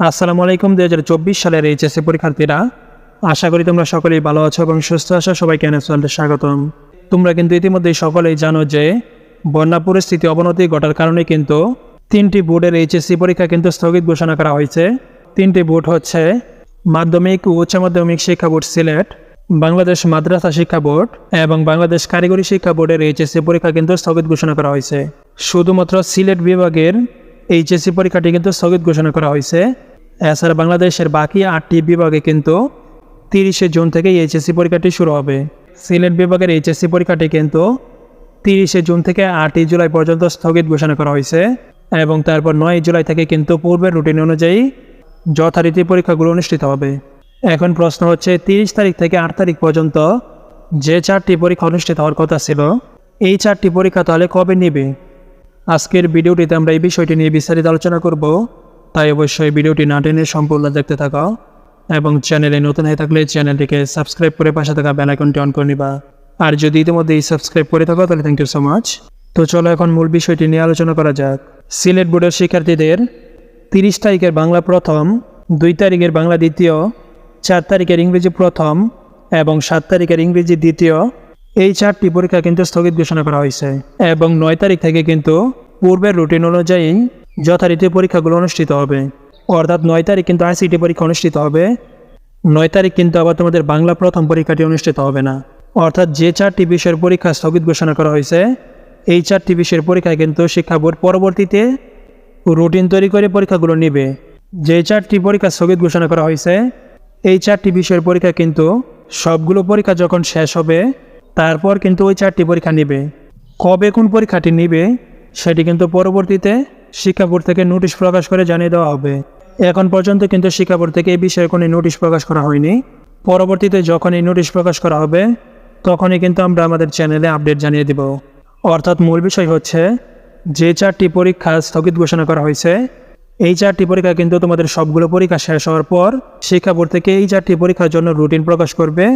আসসালামু আলাইকুম, দুই হাজার চব্বিশ সালের এইচএসসি পরীক্ষার্থীরা। আশা করি তোমরা সকলেই ভালো আছো এবং সুস্থ আছো, সবাইকে চ্যানেলে স্বাগতম। তোমরা কিন্তু ইতিমধ্যেই সকলেই জানো যে বন্যা পরিস্থিতি অবনতি ঘটার কারণে কিন্তু তিনটি বোর্ডের এইচএসসি পরীক্ষা কিন্তু স্থগিত ঘোষণা করা হয়েছে। তিনটি বোর্ড হচ্ছে মাধ্যমিক ও উচ্চ মাধ্যমিক শিক্ষা বোর্ড সিলেট, বাংলাদেশ মাদ্রাসা শিক্ষা বোর্ড এবং বাংলাদেশ কারিগরি শিক্ষা বোর্ডের এইচএসসি পরীক্ষা কিন্তু স্থগিত ঘোষণা করা হয়েছে। শুধুমাত্র সিলেট বিভাগের এইচএসসি পরীক্ষাটি কিন্তু স্থগিত ঘোষণা করা হয়েছে। এছাড়া বাংলাদেশের বাকি আটটি বিভাগে কিন্তু তিরিশে জুন থেকে এইচএসসি পরীক্ষাটি শুরু হবে। সিলেট বিভাগের এইচএসসি পরীক্ষাটি কিন্তু তিরিশে জুন থেকে আটই জুলাই পর্যন্ত স্থগিত ঘোষণা করা হয়েছে এবং তারপর নয় জুলাই থেকে কিন্তু পূর্বের রুটিন অনুযায়ী যথারীতি পরীক্ষাগুলো অনুষ্ঠিত হবে। এখন প্রশ্ন হচ্ছে, তিরিশ তারিখ থেকে আট তারিখ পর্যন্ত যে চারটি পরীক্ষা অনুষ্ঠিত হওয়ার কথা ছিল, এই চারটি পরীক্ষা তাহলে কবে নেবে? আজকের ভিডিওটিতে আমরা এই বিষয়টি নিয়ে বিস্তারিত আলোচনা করব। তাই অবশ্যই ভিডিওটি না টেনে সম্পূর্ণ দেখতে থাকা এবং চ্যানেলে নতুন হয়ে থাকলে চ্যানেলটিকে সাবস্ক্রাইব করে পাশে থাকা বেল আইকনটি অন করে নিবা। আর যদি ইতিমধ্যে সাবস্ক্রাইব করে থাকো, তাহলে থ্যাংক ইউ সো মাচ তো চলো এখন মূল বিষয়টি নিয়ে আলোচনা করা যাক। সিলেট বোর্ডের শিক্ষার্থীদের তিরিশ তারিখের বাংলা প্রথম, দুই তারিখের বাংলা দ্বিতীয়, চার তারিখের ইংরেজি প্রথম এবং সাত তারিখের ইংরেজি দ্বিতীয় এই চারটি পরীক্ষা কিন্তু স্থগিত ঘোষণা করা হয়েছে। এবং নয় তারিখ থেকে কিন্তু পূর্বের রুটিন অনুযায়ী যথারীতি পরীক্ষাগুলো অনুষ্ঠিত হবে। অর্থাৎ নয় তারিখ কিন্তু আইসিটি পরীক্ষা অনুষ্ঠিত হবে। নয় তারিখ কিন্তু আবার তোমাদের বাংলা প্রথম পরীক্ষাটি অনুষ্ঠিত হবে না। অর্থাৎ যে চারটি বিষয়ের পরীক্ষা স্থগিত ঘোষণা করা হয়েছে, এই চারটি বিষয়ের পরীক্ষায় কিন্তু শিক্ষা বোর্ড পরবর্তীতে রুটিন তৈরি করে পরীক্ষাগুলো নেবে। যে চারটি পরীক্ষা স্থগিত ঘোষণা করা হয়েছে, এই চারটি বিষয়ের পরীক্ষা কিন্তু সবগুলো পরীক্ষা যখন শেষ হবে তারপর কিন্তু ওই চারটি পরীক্ষা নেবে। কবে কোন পরীক্ষাটি নেবে, সেটি কিন্তু পরবর্তীতে শিক্ষা বোর্ড থেকে নোটিশ প্রকাশ করে জানিয়ে দেওয়া হবে। এখন পর্যন্ত কিন্তু শিক্ষা বোর্ড থেকে এই বিষয়ে কোনো নোটিশ প্রকাশ করা হয়নি। পরবর্তীতে যখন এই নোটিশ প্রকাশ করা হবে, তখনই কিন্তু আমরা আমাদের চ্যানেলে আপডেট জানিয়ে দেব। অর্থাৎ মূল বিষয় হচ্ছে, যে চারটি পরীক্ষা স্থগিত ঘোষণা করা হয়েছে, এই চারটি পরীক্ষা কিন্তু তোমাদের সবগুলো পরীক্ষা শেষ হওয়ার পর শিক্ষা বোর্ড থেকে এই চারটি পরীক্ষার জন্য রুটিন প্রকাশ করবে।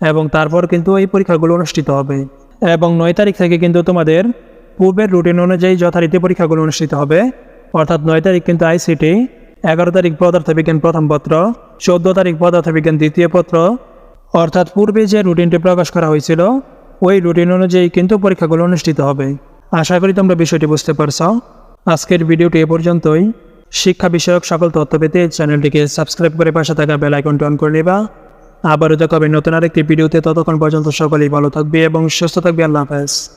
এবং তারপর কিন্তু এই পরীক্ষাগুলো অনুষ্ঠিত হবে। এবং নয় তারিখ থেকে কিন্তু তোমাদের পূর্বের রুটিন অনুযায়ী যথারীতি পরীক্ষাগুলো অনুষ্ঠিত হবে। অর্থাৎ নয় তারিখ কিন্তু আইসিটি এগারো তারিখ পদার্থবিজ্ঞান প্রথম পত্র, চোদ্দ তারিখ পদার্থবিজ্ঞান দ্বিতীয় পত্র। অর্থাৎ পূর্বে যে রুটিনটি প্রকাশ করা হয়েছিল, ওই রুটিন অনুযায়ী কিন্তু পরীক্ষাগুলো অনুষ্ঠিত হবে। আশা করি তোমরা বিষয়টি বুঝতে পারছ। আজকের ভিডিওটি এ পর্যন্তই। শিক্ষা বিষয়ক সকল তথ্য পেতে চ্যানেলটিকে সাবস্ক্রাইব করে পাশে থাকা বেল আইকনটি অন করে নেবা। আবারও দেখা হবে নতুন আরেকটি ভিডিওতে। ততক্ষণ পর্যন্ত সকলেই ভালো থাকবে এবং সুস্থ থাকবে। আল্লাহ হাফেজ।